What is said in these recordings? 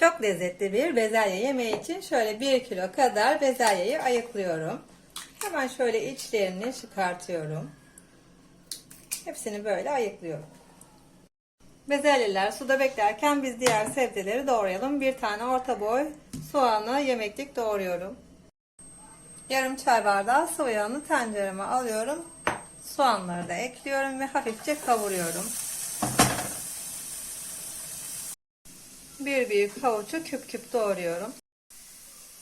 Çok lezzetli bir bezelye yemeği için şöyle 1 kilo kadar bezelyeyi ayıklıyorum. Hemen şöyle içlerini çıkartıyorum. Hepsini böyle ayıklıyorum. Bezelyeler suda beklerken biz diğer sebzeleri doğrayalım. Bir tane orta boy soğanı yemeklik doğruyorum. Yarım çay bardağı yağını tencereme alıyorum. Soğanları da ekliyorum ve hafifçe kavuruyorum. Bir büyük havucu küp küp doğruyorum.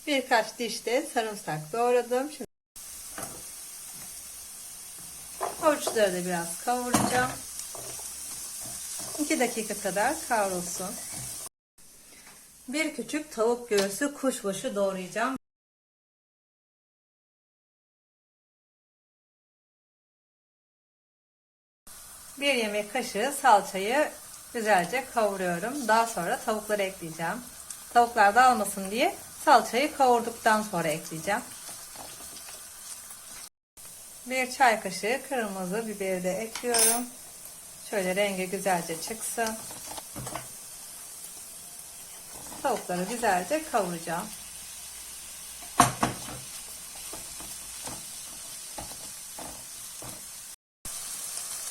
Birkaç diş de sarımsak doğradım. Şimdi havuçları da biraz kavuracağım. 2 dakika kadar kavrulsun. Bir küçük tavuk göğsü kuşbaşı doğrayacağım. Bir yemek kaşığı salçayı güzelce kavuruyorum. Daha sonra tavukları ekleyeceğim. Tavuklar dağılmasın diye salçayı kavurduktan sonra ekleyeceğim. Bir çay kaşığı kırmızı biberi de ekliyorum. Şöyle rengi güzelce çıksın. Tavukları güzelce kavuracağım.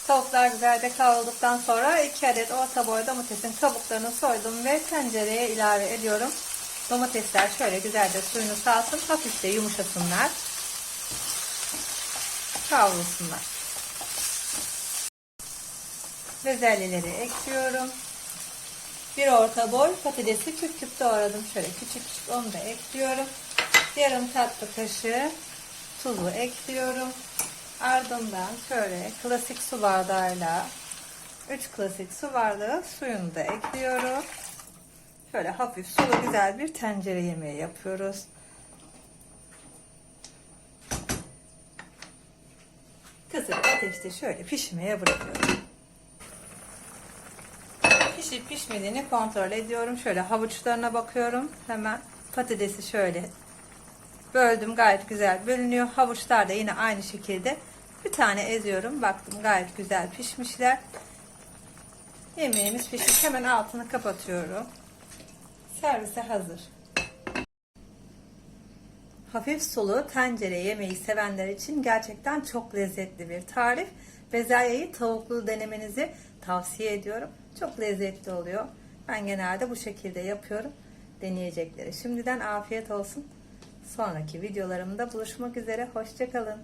Tavuklar güzelce kavrulduktan sonra 2 adet orta boy domatesin kabuklarını soydum ve tencereye ilave ediyorum. Domatesler şöyle güzelce suyunu salsın, hafif de yumuşasınlar. Kavrulsunlar. Bezelyeleri ekliyorum. Bir orta boy patatesi küp küp doğradım. Şöyle küçük küçük onu da ekliyorum. Yarım tatlı kaşığı tuzu ekliyorum. Ardından şöyle klasik su bardağıyla 3 klasik su bardağı suyunu da ekliyorum. Şöyle hafif sulu güzel bir tencere yemeği yapıyoruz. Kısık ateşte şöyle pişmeye bırakıyorum. Pişip pişmediğini kontrol ediyorum. Şöyle havuçlarına bakıyorum. Hemen patatesi şöyle böldüm. Gayet güzel bölünüyor. Havuçlar da yine aynı şekilde bir tane eziyorum. Baktım gayet güzel pişmişler. Yemeğimiz pişmiş. Hemen altını kapatıyorum. Servise hazır. Hafif sulu tencere yemeği sevenler için gerçekten çok lezzetli bir tarif. Bezelyeyi tavuklu denemenizi tavsiye ediyorum. Çok lezzetli oluyor. Ben genelde bu şekilde yapıyorum. Deneyecekleri. Şimdiden afiyet olsun. Sonraki videolarımda buluşmak üzere. Hoşçakalın.